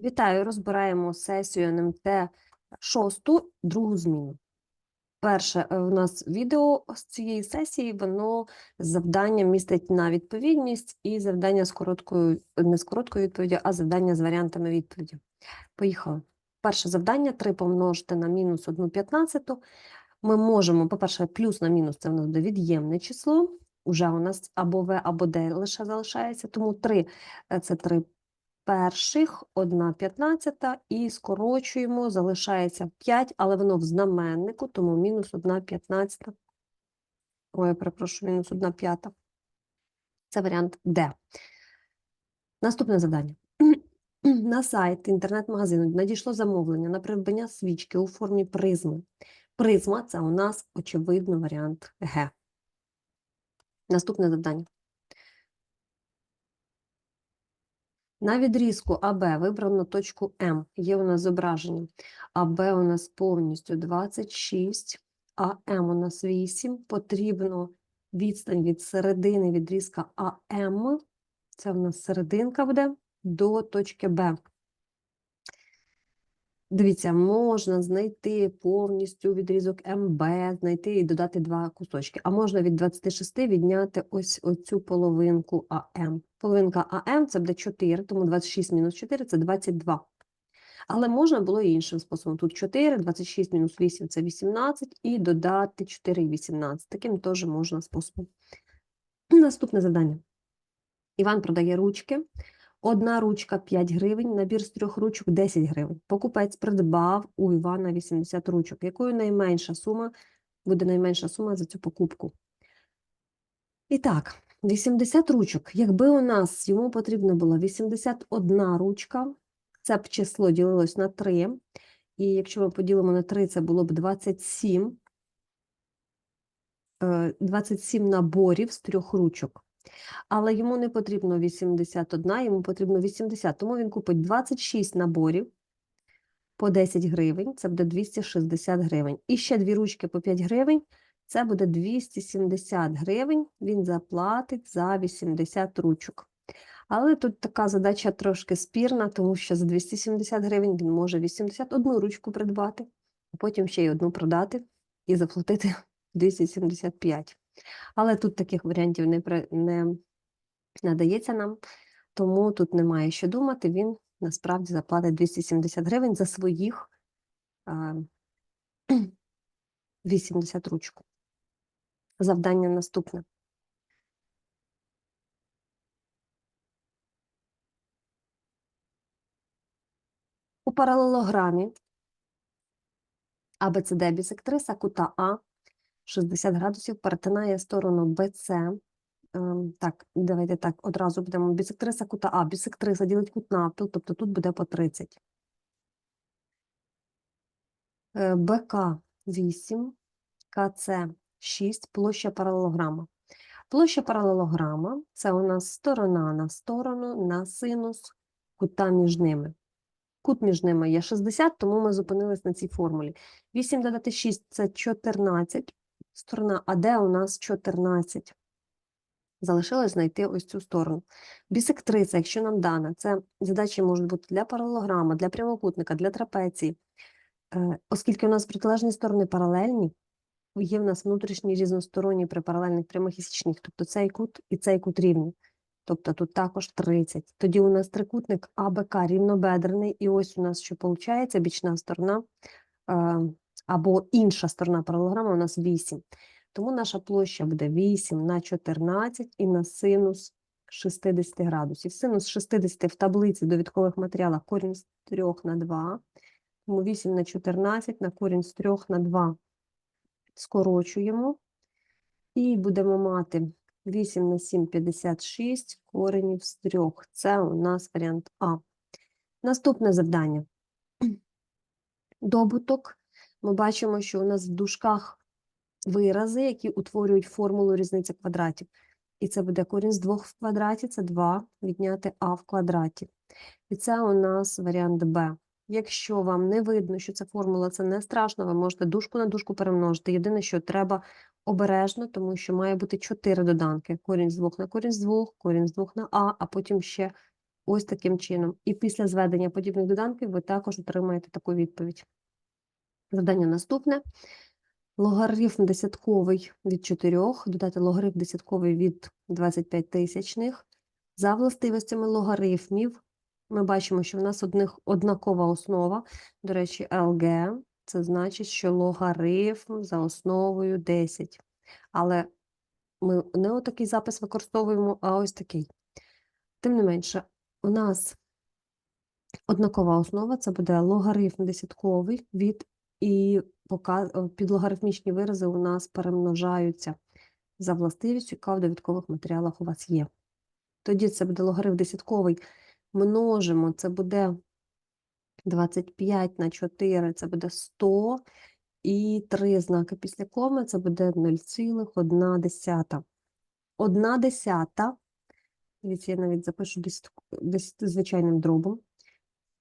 Вітаю! Розбираємо сесію НМТ 6, другу зміну. Перше е, у нас відео з цієї сесії, воно завдання містить на відповідність і завдання з короткою, не з короткою відповіддю, а завдання з варіантами відповіді. Поїхали. Перше завдання 3 помножити на мінус 1 п'ятнадцяту. Ми можемо, по-перше, плюс на мінус це в нас буде від'ємне число. Уже у нас або В, або Д лише залишається, тому 3 – це 3 перших, 1 п'ятнадцята, і скорочуємо, залишається 5, але воно в знаменнику, тому мінус 1 п'ятнадцята. Ой, я перепрошую, мінус 1 п'ята. Це варіант Д. Наступне завдання. На сайт інтернет-магазину надійшло замовлення на придбання свічки у формі призми. Призма це у нас, очевидно, варіант Г. Наступне завдання. На відрізку АБ вибрано точку М. Є у нас зображення. АБ у нас повністю 26, АМ у нас 8. Потрібно відстань від середини відрізка АМ, це у нас серединка буде, до точки Б. Дивіться, можна знайти повністю відрізок МБ, знайти і додати два кусочки. А можна від 26 відняти ось оцю половинку АМ. Половинка АМ це буде 4, тому 26 мінус 4 це 22. Але можна було іншим способом. Тут 4, 26 мінус 8 це 18, і додати 4 і 18. Таким теж можна способом. Наступне завдання. Іван продає ручки. Одна ручка 5 гривень, набір з трьох ручок 10 гривень. Покупець придбав у Івана 80 ручок. Якою найменша сума буде найменша сума за цю покупку? І так, 80 ручок. Якби у нас йому потрібно було 81 ручка, це б число ділилось на 3. І якщо ми поділимо на 3, це було б 27. 27 наборів з трьох ручок. Але йому не потрібно 81, йому потрібно 80, тому він купить 26 наборів по 10 гривень, це буде 260 гривень. І ще дві ручки по 5 гривень, це буде 270 гривень, він заплатить за 80 ручок. Але тут така задача трошки спірна, тому що за 270 гривень він може 81 ручку придбати, а потім ще й одну продати і заплатити 275. Але тут таких варіантів не, не надається нам, тому тут немає що думати, він насправді заплатить 270 гривень за своїх а, 80 ручку. Завдання наступне. У паралелограмі ABCD бісектриса кута А 60 градусів перетинає сторону BC. Ем, Так, давайте так, одразу будемо. Бісектриса кута А, бісектриса ділить кут навпіл, тобто тут буде по 30. Е, БК 8, КЦ 6, площа паралелограма. Площа паралелограма – це у нас сторона на сторону, на синус кута між ними. Кут між ними є 60, тому ми зупинились на цій формулі. 8 додати 6 – це 14, сторона АД у нас 14. Залишилось знайти ось цю сторону. Бісектриса, якщо нам дана, це задачі можуть бути для паралелограма, для прямокутника, для трапеції. Е, Оскільки у нас протилежні сторони паралельні, є в нас внутрішні різносторонні при паралельних прямих і січних, тобто цей кут і цей кут рівні. Тобто тут також 30. Тоді у нас трикутник АБК рівнобедрений, і ось у нас що виходить, бічна сторона е, або інша сторона паралелограма у нас 8. Тому наша площа буде 8 на 14 і на синус 60 градусів. Синус 60 в таблиці довідкових матеріалах корінь з 3 на 2. Тому 8 на 14 на корінь з 3 на 2 скорочуємо. І будемо мати 8 на 7 – 56, коренів з 3. Це у нас варіант А. Наступне завдання. Добуток. Ми бачимо, що у нас в дужках вирази, які утворюють формулу різниця квадратів. І це буде корінь з 2 в квадраті, це 2 відняти а в квадраті. І це у нас варіант Б. Якщо вам не видно, що це формула, це не страшно, ви можете дужку на дужку перемножити. Єдине, що треба обережно, тому що має бути 4 доданки. Корінь з 2 на корінь з 2, корінь з 2 на а, а потім ще ось таким чином. І після зведення подібних доданків ви також отримаєте таку відповідь. Завдання наступне. Логарифм десятковий від 4, додати логарифм десятковий від 25 тисячних. За властивостями логарифмів ми бачимо, що в нас одних однакова основа. До речі, LG це значить, що логарифм за основою 10. Але ми не отакий запис використовуємо, а ось такий. Тим не менше, у нас однакова основа це буде логарифм десятковий від і о, підлогарифмічні вирази у нас перемножаються за властивістю, яка в довідкових матеріалах у вас є. Тоді це буде логарифм десятковий. Множимо, це буде 25 на 4, це буде 100, і три знаки після коми, це буде 0,1 десята. Одна десята, дивіться, я навіть запишу десят, десят, звичайним дробом,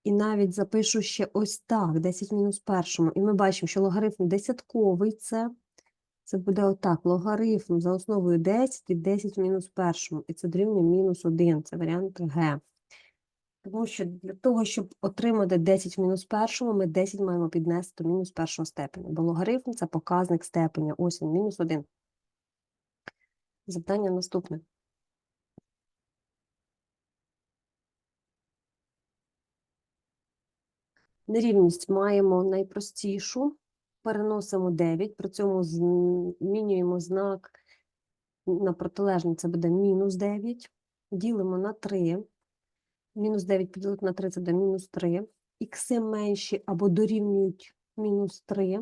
і навіть запишу ще ось так, 10 мінус першому. І ми бачимо, що логарифм десятковий це, це буде отак, логарифм за основою 10 від 10 мінус першому. І це дорівнює мінус 1, це варіант Г. Тому що для того, щоб отримати 10 в мінус першому, ми 10 маємо піднести до мінус першого степеня, бо логарифм – це показник степеня, ось він, мінус 1. Завдання наступне. Нерівність маємо найпростішу, переносимо 9, при цьому змінюємо знак на протилежний, це буде мінус 9, ділимо на 3, мінус 9 поділити на 3 це буде мінус 3, ікси менші або дорівнюють мінус 3,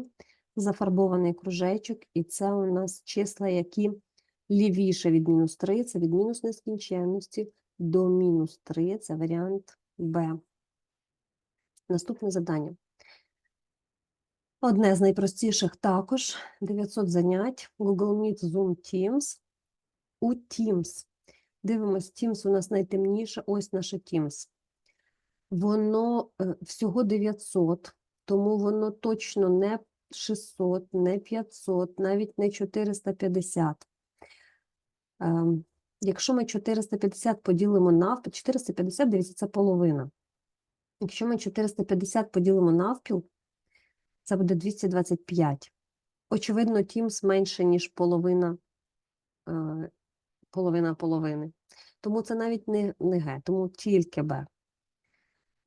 зафарбований кружечок, і це у нас числа, які лівіше від мінус 3, це від мінус нескінченності до мінус 3, це варіант Б. Наступне завдання. Одне з найпростіших також 900 занять Google Meet, Zoom, Teams. У Teams. Дивимось, Teams у нас найтемніше, ось наше Teams. Воно е, всього 900, тому воно точно не 600, не 500, навіть не 450. Ем, Якщо ми 450 поділимо навпіл, 450, дивіться, це половина. Якщо ми 450 поділимо навпіл, це буде 225. Очевидно, Teams менше, ніж половина е, половина половини. Тому це навіть не, не Г, тому тільки Б.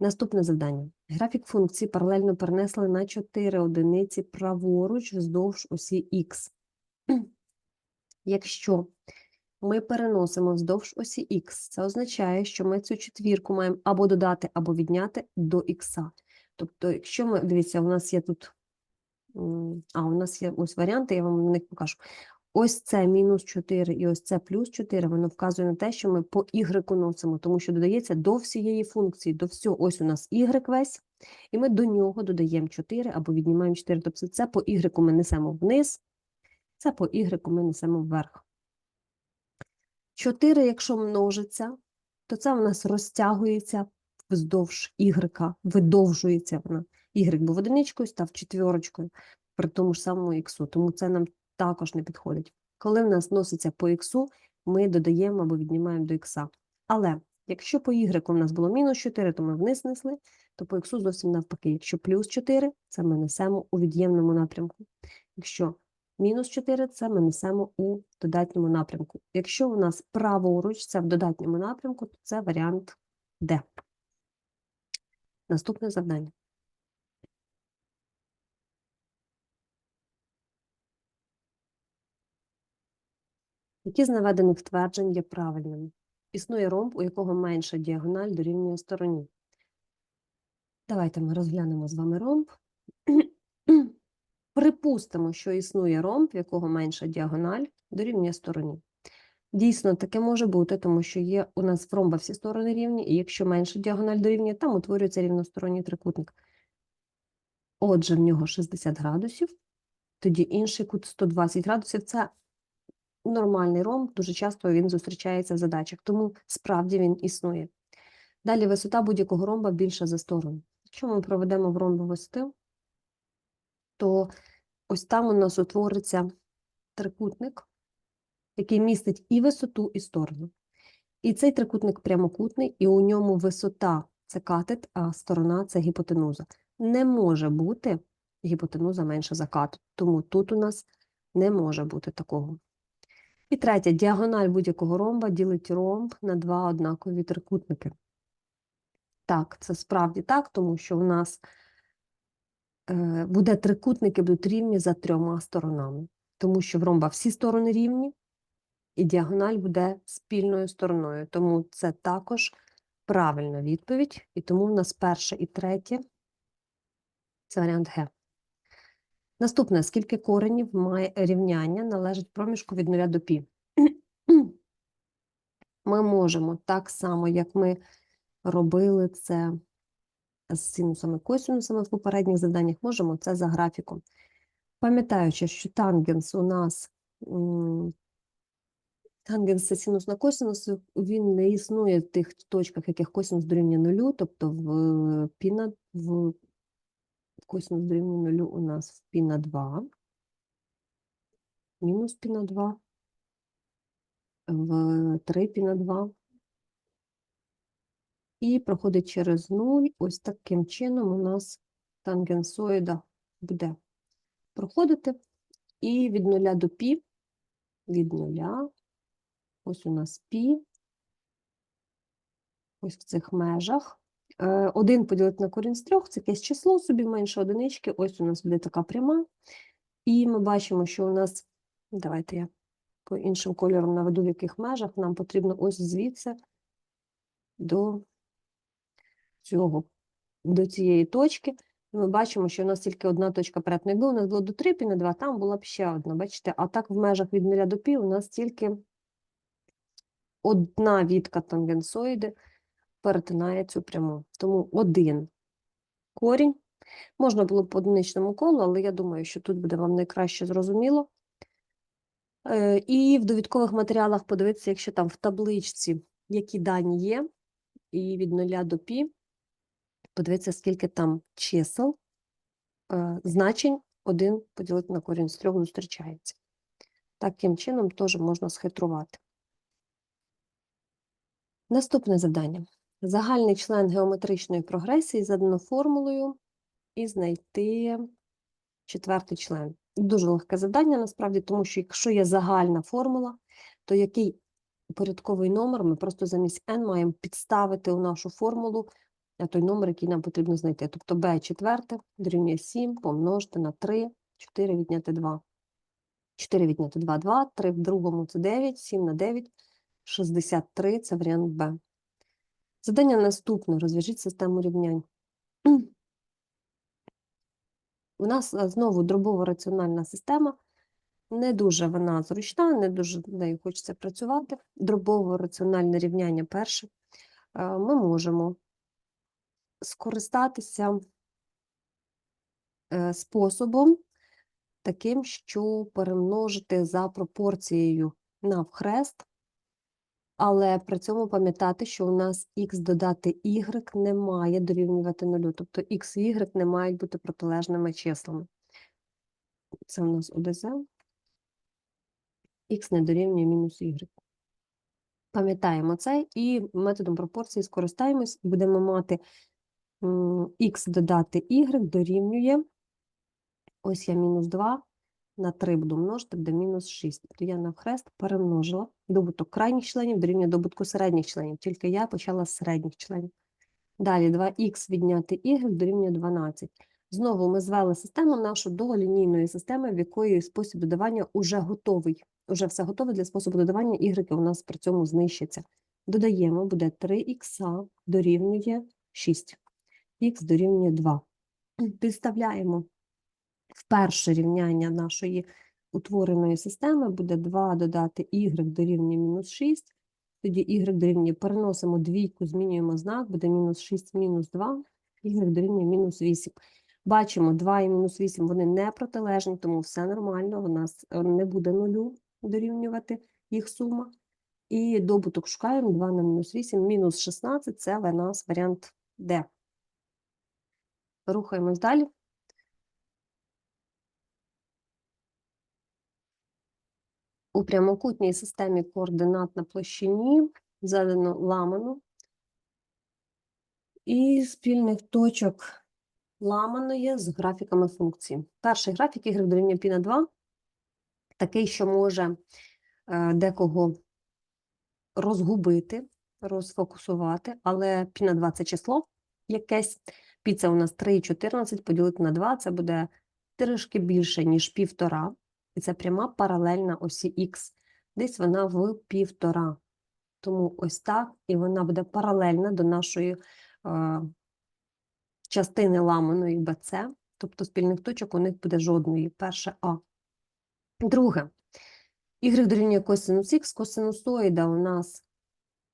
Наступне завдання. Графік функції паралельно перенесли на 4 одиниці праворуч вздовж осі Х. Якщо ми переносимо вздовж осі Х. Це означає, що ми цю четвірку маємо або додати, або відняти до Х. Тобто, якщо ми, дивіться, у нас є тут, а, у нас є ось варіанти, я вам на них покажу. Ось це мінус 4 і ось це плюс 4, воно вказує на те, що ми по y носимо, тому що додається до всієї функції, до всього, ось у нас y весь, і ми до нього додаємо 4 або віднімаємо 4. Тобто це по y ми несемо вниз, це по y ми несемо вверх. 4, якщо множиться, то це в нас розтягується вздовж y, видовжується вона. Y був одиничкою, став четвірочкою при тому ж самому х, тому це нам також не підходить. Коли в нас носиться по х, ми додаємо або віднімаємо до х. Але якщо по y в нас було мінус 4, то ми вниз несли, то по х зовсім навпаки. Якщо плюс 4, це ми несемо у від'ємному напрямку. Якщо Мінус 4 це ми несемо у додатньому напрямку. Якщо у нас праворуч це в додатньому напрямку, то це варіант Д. Наступне завдання. Які з наведених тверджень є правильними? Існує ромб, у якого менша діагональ дорівнює стороні. Давайте ми розглянемо з вами ромб. Припустимо, що існує ромб, в якого менша діагональ дорівнює стороні. Дійсно, таке може бути, тому що є у нас в ромба всі сторони рівні, і якщо менша діагональ дорівнює, там утворюється рівносторонній трикутник. Отже, в нього 60 градусів, тоді інший кут 120 градусів це нормальний ромб, дуже часто він зустрічається в задачах, тому справді він існує. Далі висота будь-якого ромба більша за сторону. Якщо ми проведемо в ромбу висоти, то ось там у нас утвориться трикутник, який містить і висоту, і сторону. І цей трикутник прямокутний, і у ньому висота це катет, а сторона це гіпотенуза. Не може бути гіпотенуза менша за катет, тому тут у нас не може бути такого. І третє, діагональ будь-якого ромба ділить ромб на два однакові трикутники. Так, це справді так, тому що в нас буде трикутники будуть рівні за трьома сторонами, тому що в ромба всі сторони рівні, і діагональ буде спільною стороною. Тому це також правильна відповідь, і тому в нас перше і третє це варіант Г. Наступне, скільки коренів має рівняння належить проміжку від 0 до π? Ми можемо так само, як ми робили це з синусами косинусами в попередніх завданнях, можемо це за графіком. Пам'ятаючи, що тангенс у нас тангенс це синус на косинус, він не існує в тих точках, яких косинус дорівнює нулю, тобто в пі на в косинус дорівнює нулю у нас в пі на 2, мінус пі на 2, в 3 пі на 2. І проходить через 0. Ось таким чином у нас тангенсоїда буде проходити. І від 0 до пі, від 0, ось у нас пі, ось в цих межах. Е, Один поділити на корінь з трьох, це якесь число собі менше одинички. Ось у нас буде така пряма. І ми бачимо, що у нас, давайте я по іншим кольорам наведу, в яких межах нам потрібно ось звідси до цього, до цієї точки. Ми бачимо, що у нас тільки одна точка перетину. Якби у нас було до 3 пі на 2, там була б ще одна, бачите? А так в межах від 0 до пі у нас тільки одна відка тангенсоїди перетинає цю пряму. Тому один корінь. Можна було б по одиничному колу, але я думаю, що тут буде вам найкраще зрозуміло. Е, І в довідкових матеріалах подивитися, якщо там в табличці які дані є, і від 0 до пі, подивитися, скільки там чисел, е, значень 1 поділити на корінь з 3 зустрічається. Таким чином теж можна схитрувати. Наступне завдання. Загальний член геометричної прогресії задано формулою і знайти четвертий член. Дуже легке завдання, насправді, тому що якщо є загальна формула, то який порядковий номер ми просто замість n маємо підставити у нашу формулу той номер, який нам потрібно знайти. Тобто b четверте дорівнює 7 помножити на 3, 4 відняти 2. 4 відняти 2, 2, 3 в другому це 9, 7 на 9, 63 це варіант Б. Завдання наступне. Розв'яжіть систему рівнянь. У нас е, знову дробова раціональна система. Не дуже вона зручна, не дуже нею хочеться працювати. Дробово раціональне рівняння перше. Е, Ми можемо скористатися е, способом таким, що перемножити за пропорцією навхрест, але при цьому пам'ятати, що у нас х додати y не має дорівнювати нулю, тобто x і y не мають бути протилежними числами. Це у нас ОДЗ. Х не дорівнює мінус y. Пам'ятаємо це і методом пропорції скористаємось, будемо мати х додати y дорівнює, ось я мінус 2, на 3 буду множити, буде мінус 6. То я навхрест перемножила добуток крайніх членів дорівнює добутку середніх членів, тільки я почала з середніх членів. Далі 2х відняти y дорівнює 12. Знову ми звели систему нашу до лінійної системи, в якої спосіб додавання уже готовий. Уже все готове для способу додавання, y у нас при цьому знищиться. Додаємо, буде 3х дорівнює 6, х дорівнює 2. Підставляємо в перше рівняння нашої утвореної системи, буде 2 додати y дорівнює мінус 6, тоді y дорівнює, переносимо двійку, змінюємо знак, буде мінус 6 мінус 2, y дорівнює мінус 8. Бачимо, 2 і мінус 8 вони не протилежні, тому все нормально, у нас е, не буде нулю дорівнювати їх сума. І добуток шукаємо 2 на мінус 8, мінус 16 це в нас варіант Д. Рухаємось далі. У прямокутній системі координат на площині задано ламану. І спільних точок ламаної з графіками функцій. Перший графік y дорівнює π на 2, такий, що може е, декого розгубити, розфокусувати, але π на 2 – це число якесь. Пі це у нас 3,14 поділити на 2, це буде трішки більше, ніж півтора. І це пряма паралельна осі х. Десь вона в півтора. Тому ось так, і вона буде паралельна до нашої е, частини ламаної BC, тобто спільних точок у них буде жодної. Перше А. Друге. Y дорівнює косинус х, косинусоїда у нас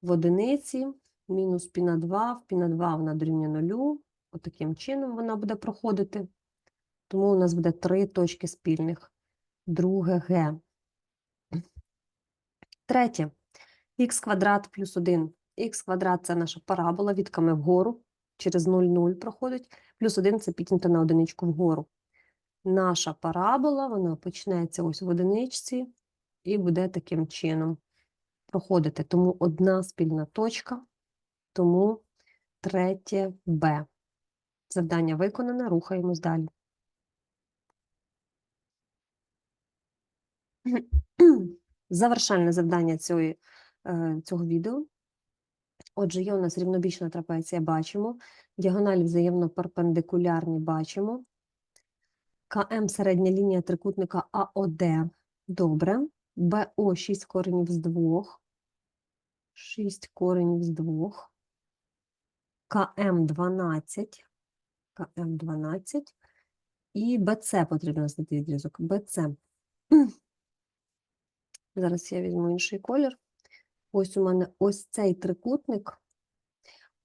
в одиниці, мінус пі на 2, в пі на 2 вона дорівнює нулю. Отаким чином вона буде проходити. Тому у нас буде три точки спільних. Друге Г. Третє. Х квадрат плюс 1. Х квадрат – це наша парабола, відками вгору, через 0, 0 проходить, плюс 1 – це піднято на одиничку вгору. Наша парабола, вона почнеться ось в одиничці і буде таким чином проходити. Тому одна спільна точка, тому третє Б. Завдання виконане, рухаємось далі. Завершальне завдання цієї, е, цього відео. Отже, є у нас рівнобічна трапеція, бачимо. Діагоналі взаємно перпендикулярні бачимо. КМ середня лінія трикутника АОД. Добре. БО 6 коренів з 2. 6 коренів з 2. КМ 12. КМ 12. І БЦ потрібно знайти відрізок. БЦ. Зараз я візьму інший колір. Ось у мене ось цей трикутник.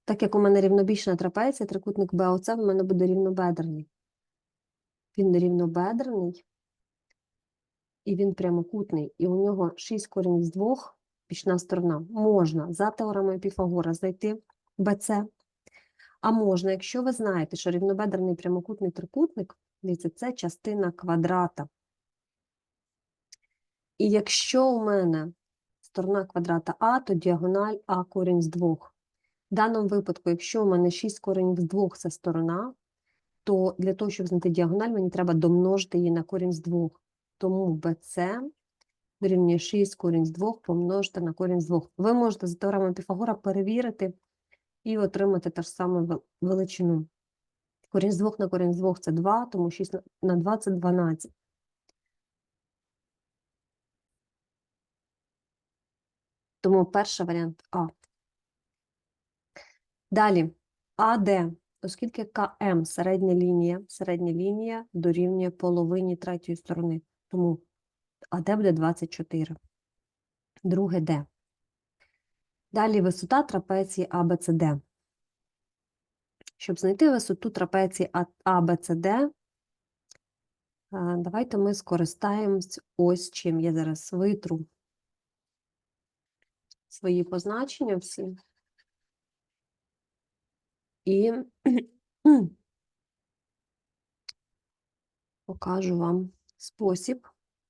Так як у мене рівнобічна трапеція, трикутник БОЦ в мене буде рівнобедрений. Він рівнобедрений, і він прямокутний, і у нього 6 корінь з 2, бічна сторона. Можна за теоремою Піфагора знайти БЦ, а можна, якщо ви знаєте, що рівнобедрений прямокутний трикутник, дивіться, це частина квадрата. І якщо у мене сторона квадрата А, то діагональ А корінь з 2. В даному випадку, якщо у мене 6 корінь з 2 це сторона, то для того, щоб знайти діагональ, мені треба домножити її на корінь з 2. Тому BC дорівнює 6 корінь з 2 помножити на корінь з 2. Ви можете за теоремою Піфагора перевірити і отримати те ж саме величину. Корінь з 2 на корінь з 2 – це 2, тому 6 на 2 – це 12. Тому перший варіант А. Далі АД, оскільки КМ середня лінія, середня лінія дорівнює половині третьої сторони. Тому АД буде 24. Друге Д. Далі висота трапеції АБЦД. Щоб знайти висоту трапеції АБЦД, давайте ми скористаємось ось чим. Я зараз витру свої позначення всі. І покажу вам спосіб,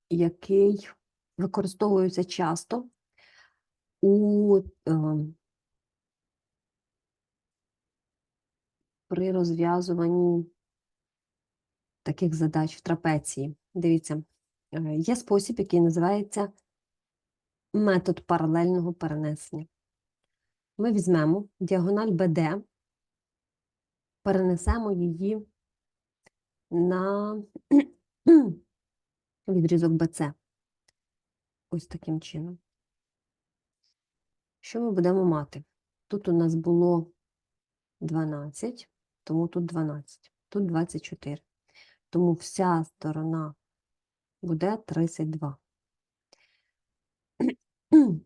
який використовується часто у е, при розв'язуванні таких задач в трапеції. Дивіться, е, є спосіб, який називається метод паралельного перенесення. Ми візьмемо діагональ BD, перенесемо її на відрізок BC. Ось таким чином. Що ми будемо мати? Тут у нас було 12, тому тут 12, тут 24. Тому вся сторона буде 32.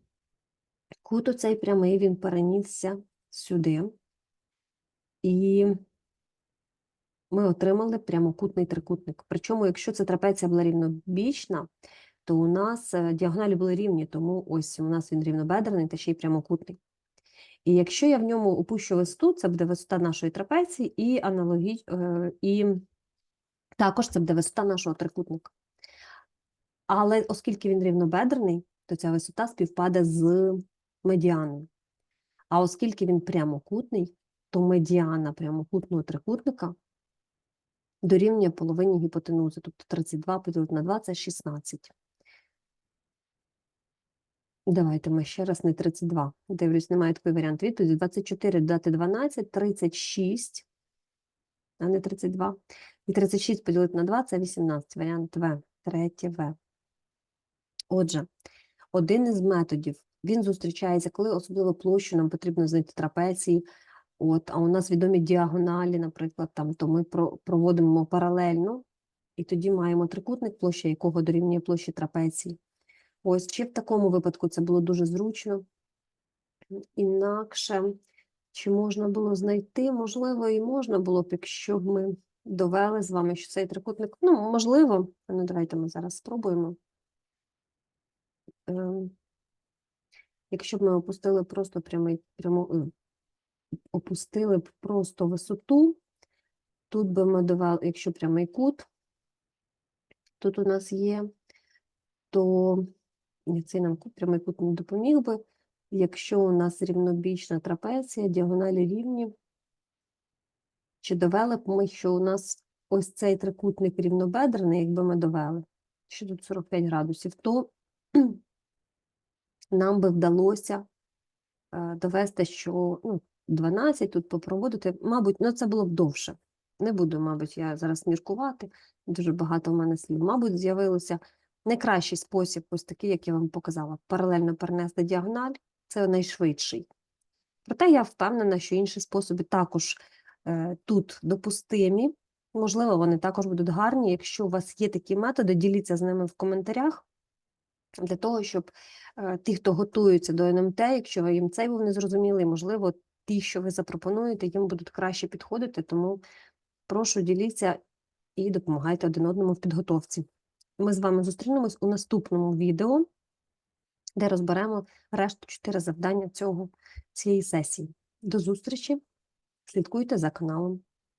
Кут оцей прямий він перенісся сюди, і ми отримали прямокутний трикутник. Причому, якщо ця трапеція була рівнобічна, то у нас е, діагоналі були рівні, тому ось у нас він рівнобедрений та ще й прямокутний. І якщо я в ньому опущу висоту, це буде висота нашої трапеції, і аналогіч... Е, і також це буде висота нашого трикутника. Але оскільки він рівнобедрений, то ця висота співпаде з медіаною. А оскільки він прямокутний, то медіана прямокутного трикутника дорівнює половині гіпотенузи, тобто 32 поділити на 2 – це 16. Давайте ми ще раз не 32. Дивлюсь, немає такий варіант відповіді. 24 додати 12, 36, а не 32. І 36 поділити на 2 – це 18. Варіант В. Третє В. Отже, один із методів, він зустрічається, коли особливо площу нам потрібно знайти трапеції, от, а у нас відомі діагоналі, наприклад, там, то ми про- проводимо паралельно, і тоді маємо трикутник, площа якого дорівнює площі трапеції. Ось, чи в такому випадку це було дуже зручно. Інакше, чи можна було знайти? Можливо, і можна було б, якщо б ми довели з вами, що цей трикутник, ну, можливо, ну, давайте ми зараз спробуємо. Ем, Якщо б ми опустили просто прямий, прямо, е, опустили б просто висоту, тут би ми довели, якщо прямий кут, тут у нас є, то цей нам прямий кут не допоміг би. Якщо у нас рівнобічна трапеція, діагоналі рівні, чи довели б ми, що у нас ось цей трикутник рівнобедрений, якби ми довели, що тут 45 градусів, то нам би вдалося е, довести, що ну, 12 тут попроводити, мабуть, ну це було б довше. Не буду, мабуть, я зараз міркувати, дуже багато в мене слів. Мабуть, з'явилося найкращий спосіб, ось такий, як я вам показала, паралельно перенести діагональ, це найшвидший. Проте я впевнена, що інші способи також е, тут допустимі. Можливо, вони також будуть гарні. Якщо у вас є такі методи, діліться з ними в коментарях для того, щоб е, ті, хто готуються до НМТ, якщо їм цей був незрозумілий, можливо, ті, що ви запропонуєте, їм будуть краще підходити. Тому прошу діліться і допомагайте один одному в підготовці. Ми з вами зустрінемось у наступному відео, де розберемо решту чотири завдання цього, цієї сесії. До зустрічі! Слідкуйте за каналом.